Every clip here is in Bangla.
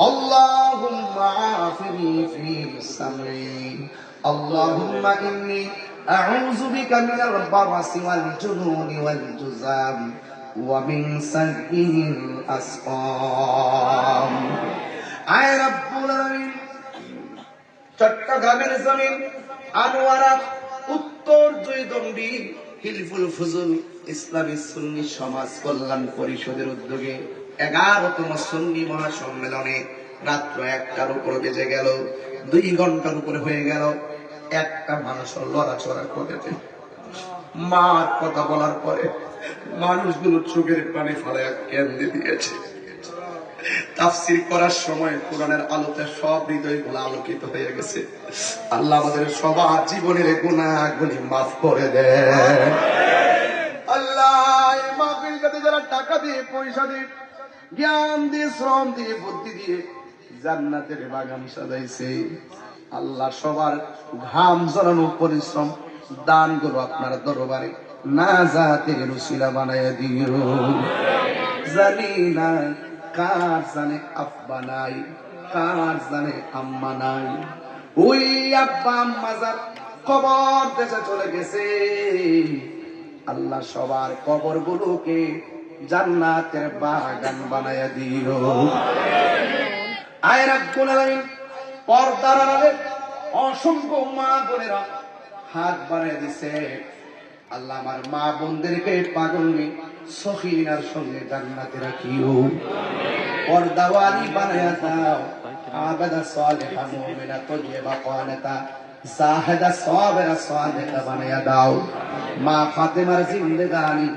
اللهم عافني في سمعي اللهم إني أعوذ بك من البرص والجنون والجزام ومن سيء الأسقام আয় রব্বুল আলামিন চট্টগ্রামের জমিন আনোয়ারা উত্তর জয়দণ্ডী হিলফুল ফুজুল ইসলামী সুন্নি সমাজ কল্যাণ পরিষদের উদ্যোগে এগারোতম সুন্নি মহাসম্মেলনে রাত্র একটার উপর বেজে গেল, দুই ঘণ্টার উপরে হয়ে গেল, একটা মানুষ লড়াচড়া করেছে। মার কথা বলার পরে মানুষগুলো চোখের পানি ফেলায় কেন্দ্রে দিয়েছে। তাফসির করার সময় কোরআনের আলোতে সব হৃদয়গুলো আলোকিত হয়ে গেছে। আল্লাহ আমাদের সবার জীবনের গুণাগুলি মাফ করে দেয় আল্লাহ মাহফিল যারা টাকা দিয়ে পয়সা দিয়ে জ্ঞান দিয়ে, শ্রম দিয়ে, বুদ্ধি দিয়ে জান্নাতের বাগান সাজাইছে। আল্লাহ সবার ঘাম জড়ানো পরিশ্রম দান করো আপনার দরবারে। না যাতে রুসিলা বানায় দিও। জানি না কার জানে আব্বা নাই, কার জানে আম্মা নাই। ওই আব্বা আম্মা যার কবর দেশে চলে গেছে। আল্লাহ সবার কবর গুলোকে জান্নাতের বাগান বানায়া দিও। আয় আলামিন, পর্দার আড়ালে অসংখ্য মা বোনেরা হাত বানিয়ে দিছে। আল্লাহ আমার মা বোনদেরকে পাগলনি সখিনার সঙ্গে জান্নাতে রাখিও। পর্দাওয়ালি বানায়া দাও। আবেদা সালেহা, মুমিনা তৈয়বা কানাতা জাহেদা, সাবিরা সাদিকা বানায়া দাও। মা ফাতেমার জিন্দেগানি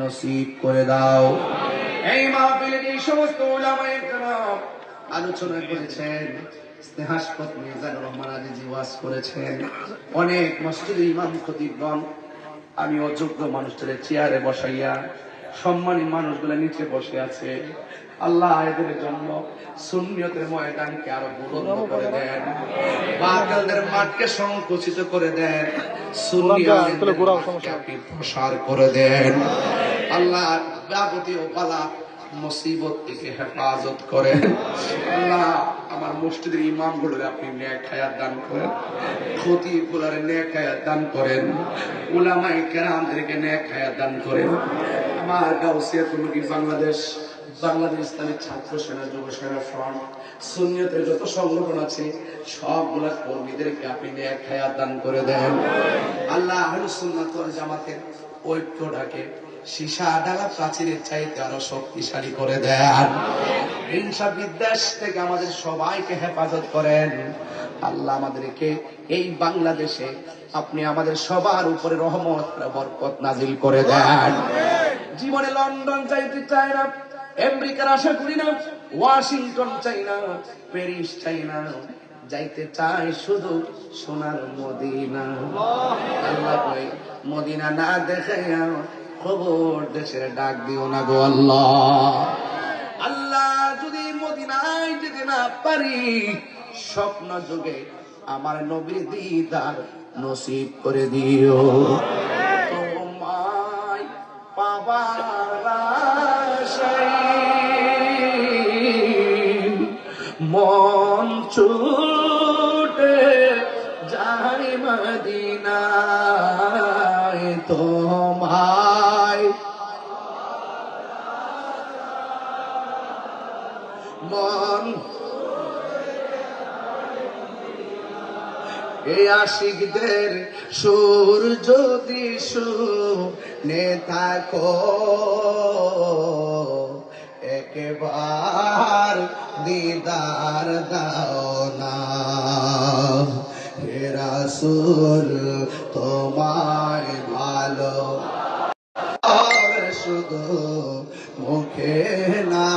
নসিব করে দাও। এই মাহফিলে এই সমস্ত উলামায়ে কেরাম আলোচনা করেছেন স্নেহাসপদ মির্জানুর রহমান আজিজি ওয়াজ করেছেন, অনেক মসজিদ ইমাম খতিবগণ আমি অযোগ্য মানুষদের চেয়ারে বসাইয়া সম্মানী মানুষগুলো নিচে বসে আছে। আল্লাহ এদের জন্য সুন্নিয়তের ময়দানকে আরও বুলন্দ করে দেন। বাতিলদের মাঠকে সংকুচিত করে দেন। আপনি প্রসার করে দেন। আল্লাহ যাবতীয় পালা মুসিবত থেকে হেফাজত করেন। আল্লাহ আমার মসজিদের ইমামগুলোর আপনি ন্যাক হায়াত দান করেন। ক্ষতি গুলার ন্যাক হায়াত দান করেন। উলামায়ে কেরামদেরকে ন্যাক হায়াত দান করেন। আমার গাউসিয়া কমিটি বাংলাদেশ বাংলাদেশ ইসলামী ছাত্র সেনা, যুব সেনা ফ্রন্ট সুন্নিয়তের যত সংগঠন আছে, সবগুলা কর্মীদেরকে আপনি ন্যাক হায়াত দান করে দেন। আল্লাহ জামাতের ঐক্যটাকে প্রাচীরের চাইতে আরও শক্তিশালী করে দেন। হিংসা বিদ্বেষ থেকে আমাদের সবাইকে হেফাজত করেন। আল্লাহ আমাদেরকে এই বাংলাদেশে আপনি আমাদের সবার উপরে রহমত, বরকত নাজিল করে দেন। জীবনে লন্ডন চাইতে চাই না আমেরিকার আশা করি না, ওয়াশিংটন চাই না প্যারিস চাই না যাইতে চাই শুধু সোনার মদিনা। আল্লাহ মদিনা না দেখাইয়া খবর দেশের ডাক দিও না গো আল্লাহ। আল্লাহ যদি মদিনায় যেতে না পারি স্বপ্ন যুগে আমার নবী দিদার নসিব করে দিও। ছুটে যাই মদিনায় তোমায়। মন। এই আশিকদের সুর যদি শুনে থাকো একবার দিদার দাও না। হে রাসূল, তোমায় ভালো। শুধু মুখে না।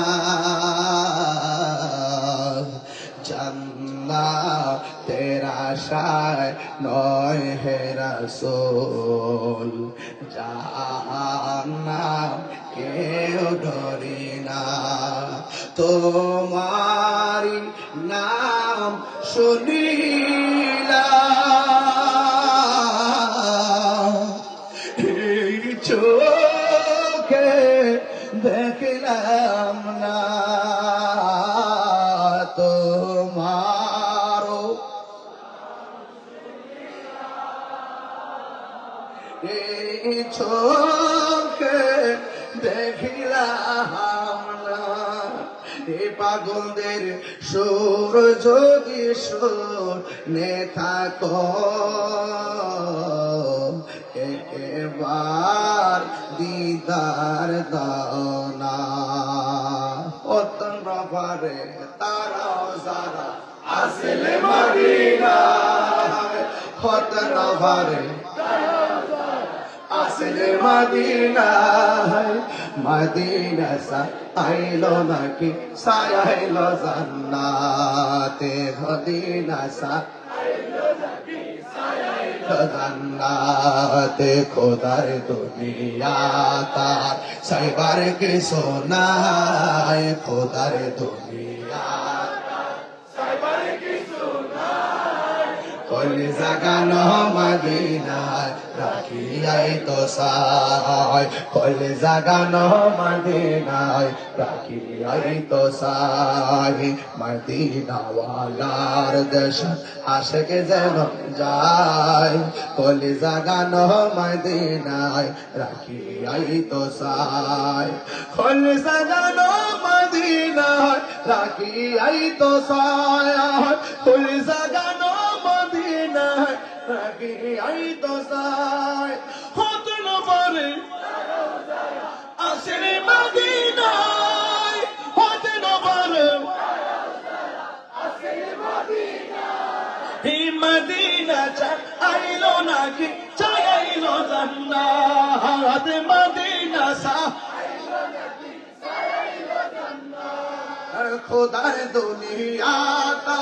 জান্না তেরা আশায় নয় হে রাসূল জাহান্না কেউ ডরি না। তোমার নাম শুনিলা চোখে দেখলাম না তোমার চোখে দেখিলাম না এ পাগলদের সুর যদি সুর নে থাকো এবার দিদার দানা অতন পারে তারা যারা আসলে মদিনা হতন পারে আসলে মদিনায়, মদিনা সা আইলো নাকি সায়াইলো জান্নাতে, মদিনা সা জান্নাতে, খোদার দুনিয়া তার, সাইবার কে সোনায় খোদার দুনিয়া কলি জাগানো মদিনায় রাখিয়াই তো সাই কলি জাগানো মদিনায় রাখিয়াই তো সাই মদিনাওয়ালার দেশ আশেকে যেন যায়। কলি জাগানো মদিনায় রাখিয়াই তো সাই কলি জাগানো মদিনায় রাখিয়াই তো সাই কলি জাগানো মদিনায় রাখিয়াই তো সাই হতে না পারে আসলে মদিনায় মদিনা চা আইলো নাকি দুনিয়াটা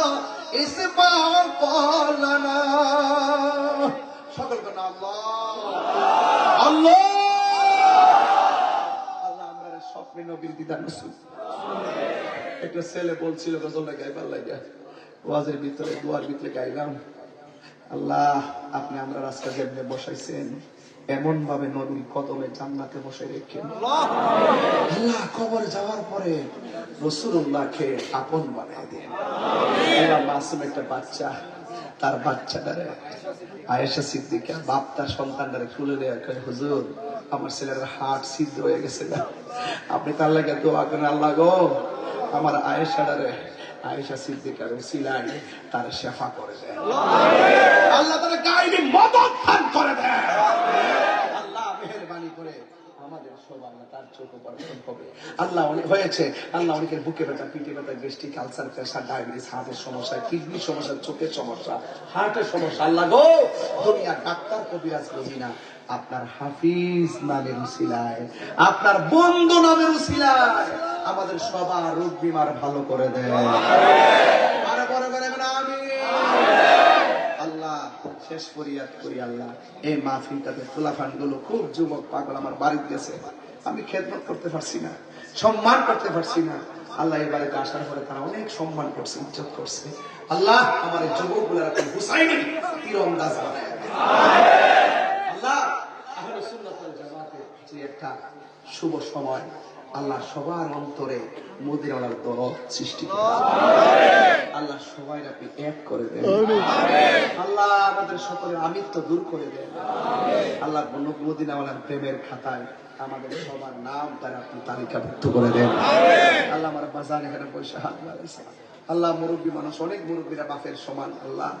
আল্লাহ। আল্লাহ। আমরা একটা ছেলে বলছিল গাইবার লাগিয়া? ভিতরে, দুয়ার ভিতরে গাইলাম। আল্লাহ, আপনি আমরা রাস্তা যেমনি বসাইছেন এমন ভাবে নদীর কদমে জান্নাতে বসে রেখে। আল্লাহ কবর যাওয়ার পরে রসুল্লাহকে আপন বানাই দেন। মাসুম একটা বাচ্চা, তার বাচ্চাটারে আয়েশা সিদ্দিকা বাপ তার সন্তানটারে খুলে দেওয়া করে হুজুর, আমার ছেলের হার্ট সিদ্ধ হয়ে গেছে না আপনি তার লাগে দোয়া করেন, আল্লাহ গো, আমার আয়েশাটারে, আয়েশা সিদ্দিকার উসিলাই তার শেফা করে দেয় আল্লাহ তার গাইডে মদত করে দেয় আল্লাহ মেহেরবানি করে আমাদের সবার আপনার হাফিজ নামের উসিলায়, আপনার বন্ধু নামের উসিলায়, আমাদের সবার রোগ বিমার ভালো করে দেয় শেষ ফরিয়াদ করি, আল্লাহ। এই মাহফিলটাতে ফুলাফানগুলো খুব যুবক পাগল আমার বাড়িতে গেছে। আমি খেদমত করতে পারছি না, সম্মান করতে পারছি না। আল্লাহ এবারে আসার পরে তারা অনেক সম্মান করছে, ইজ্জত করছে। আল্লাহ আমার যুবকগুলার হুসাইনি তীরন্দাজ বানায় আল্লাহ একটা শুভ সময় আল্লাহ সবার অন্তরে মদিনার দরদ সৃষ্টি আল্লাহ সবাই আপনি এক করে দেন। আল্লাহ আমাদের সকলের আমিত্ব দূর করে দেন। আল্লাহ মদিনাওয়ালার প্রেমের খাতায় আমাদের সবার নাম তার আপনি তালিকাভুক্ত করে দেন। আল্লাহ আমার বাজান এখানে বসে হাত বাড়াইছে আল্লাহ মুরব্বী মানুষ অনেক মুরব্বীরা বাপের সমান। আল্লাহ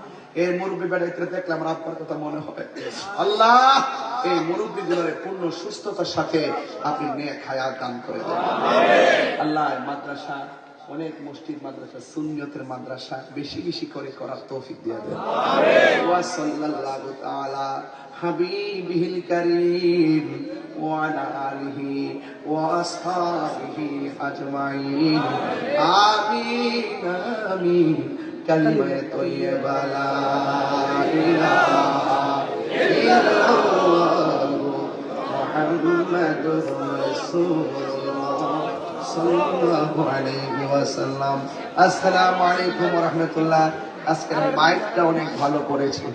এই মুরব্বী বেড়াইতে দেখলে আমার আব্বার কথা মনে হবে আল্লাহ এই মুরব্বী গুলোর পূর্ণ সুস্থতার সাথে আপনি নেক হায়াত দান করে দেন আল্লাহ মাদ্রাসা অনেক মসজিদ মাদ্রাসা সুন্নিয়তের মাদ্রাসা বেশি বেশি করে করার তৌফিক দিয়ে দেন ওয়া সাল্লাল্লাহু তাআলা হাবিবিহিল কারীম وعلى آله وأصحابه أجمعين آمين آمين كلمة طيبة لا إله إلا الله محمد محمد رسول الله صلى الله عليه وسلم আসসালামু আলাইকুম রহমতুল্লাহ আজকের মাইকটা অনেক ভালো করেছে